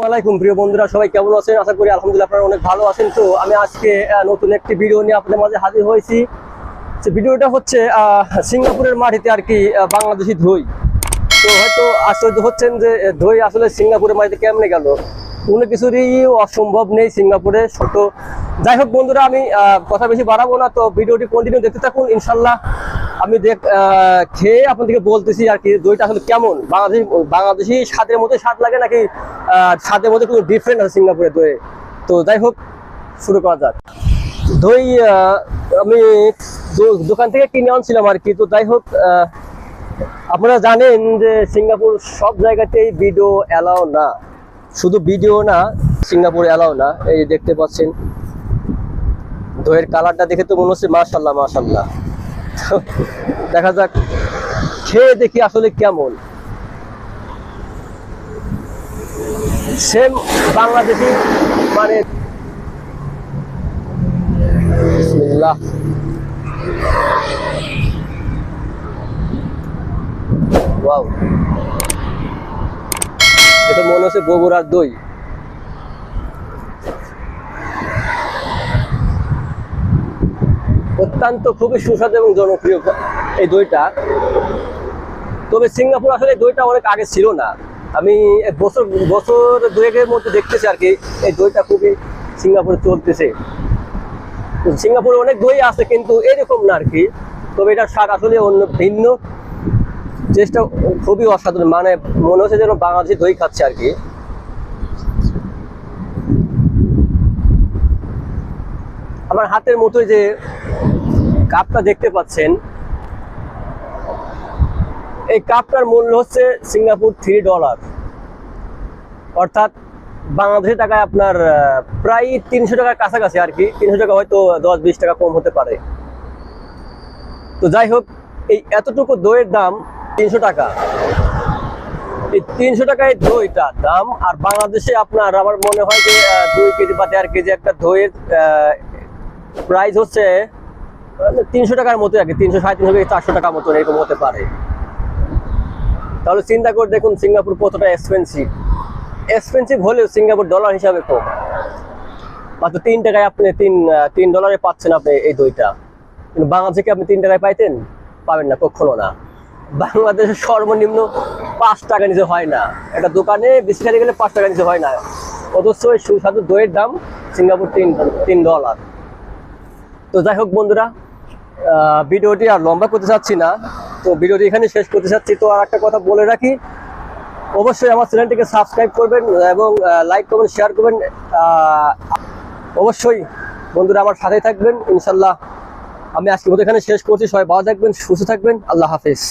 আসসালামাইকুম প্রিয় বন্ধুরা, সবাই কেমন আছেন? আশা করি আলহামদুলিল্লাহ আপনারা অনেক ভালো আছেন। তো আমি আজকে নতুন একটি ভিডিও নিয়ে আপনাদের মাঝে হাজির হয়েছি। তো ভিডিওটা হচ্ছে সিঙ্গাপুরের মাটিতে আর কি বাংলাদেশি ধই। তো হয়তো আশ্চর্য হচ্ছেন যে ধই আসলে সিঙ্গাপুরের মাটিতে কেমনে গেল? কোনো কিছুরই অসম্ভব নেই সিঙ্গাপুরে, ছোট। যাই হোক বন্ধুরা, আমি কথা বেশি বাড়াবো না, তো ভিডিওটি কন্টিনিউ দেখতে থাকুন ইনশাল্লাহ আমি দেখ খেয়ে আপনাদেরকে বলতেছি আর কি, দইটা আসলে কেমন? বাংলাদেশি বাংলাদেশি স্বাদের মধ্যে স্বাদ লাগে নাকি স্বাদের মধ্যে কোনো ডিফারেন্ট আছে সিঙ্গাপুরের দইয়ে তো যাই হোক, শুরু করা যাক। দই আমি দোকান থেকে কিনে আনছিলাম আর কি, তো যাই হোক আপনারা জানেন যে সিঙ্গাপুর সব জায়গাতেই ভিডিও অ্যালাও না। শুধু ভিডিও না, সিঙ্গাপুর অ্যালাও না, এই দেখতে পাচ্ছেন। দইয়ের কালারটা দেখে তো মনে হচ্ছে মাশাল্লাহ মাশাল্লাহ। দেখা যাক খেয়ে দেখি আসলে কেমন। সেম বাংলাদেশি মানে এটা মনে হচ্ছে বগুড়ার দই। অত্যন্ত খুবই সুস্বাদু এবং জনপ্রিয় এই দইটা। তবে সিঙ্গাপুর আসলে দইটা অনেক আগে ছিল না। আমি বছর বছর দুয়েকের মধ্যে দেখতেছি আর কি, এই দইটা খুবই সিঙ্গাপুরে চলতেছে। সিঙ্গাপুরে অনেক দই আছে কিন্তু এরকম না আর কি, তবে এটার স্বাদ আসলে অন্য, ভিন্ন। চেষ্টা খুবই অসাধারণ মানে মনে হচ্ছে যেন বাংলাদেশি দই খাচ্ছে আর কি। আমার হাতের মতোই যে কাপটা দেখতে পাচ্ছেন। এই কাপটার মূল্য হচ্ছে সিঙ্গাপুর থ্রি ডলার। অর্থাৎ বাংলাদেশি টাকায় আপনার প্রায় তিনশো টাকার কাছাকাছি আর কি। তিনশো টাকা হয়তো দশ, বিশ টাকা কম হতে পারে। তো যাই হোক, এই এতটুকু দইয়ের দাম তিনশো টাকা। এই তিনশো টাকায় দইটা দাম, আর বাংলাদেশে আপনার আমার মনে হয় যে দুই কেজি বা দেড় কেজি একটা দইয়ের প্রাইস হচ্ছে তিনশো টাকার মতো আর কি, তিনশো, সাড়ে তিনশো থেকে চারশো টাকার মতো এরকম হতে পারে। তাহলে চিন্তা করে দেখুন সিঙ্গাপুর কতটা এক্সপেন্সিভ এক্সপেন্সিভ হলেও সিঙ্গাপুর ডলার হিসাবে কম। মাত্র তিন টাকায় আপনি তিন তিন ডলারে পাচ্ছেন আপনি এই দইটা। কিন্তু বাংলাদেশে কি আপনি তিন টাকায় পাইতেন? পাবেন না, কখনো না। বাংলাদেশের সর্বনিম্ন পাঁচ টাকা নিচে হয় না। একটা দোকানে বেশি খেতে গেলে পাঁচ টাকা নিচে হয় না। অথচ সুস্বাদু দইয়ের দাম সিঙ্গাপুর তিন তিন ডলার তো যাই হোক বন্ধুরা ভিডিওটি আর লম্বা করতে চাচ্ছি না। তো ভিডিওটি এখানে শেষ করতে চাচ্ছি। তো আর একটা কথা বলে রাখি, অবশ্যই আমার চ্যানেলটিকে সাবস্ক্রাইব করবেন এবং লাইক করবেন শেয়ার করবেন। অবশ্যই বন্ধুরা আমার সাথে থাকবেন, ইনশাল্লাহ। আমি আজকে মতো এখানে শেষ করছি। সবাই ভালো থাকবেন, সুস্থ থাকবেন। আল্লাহ হাফিজ।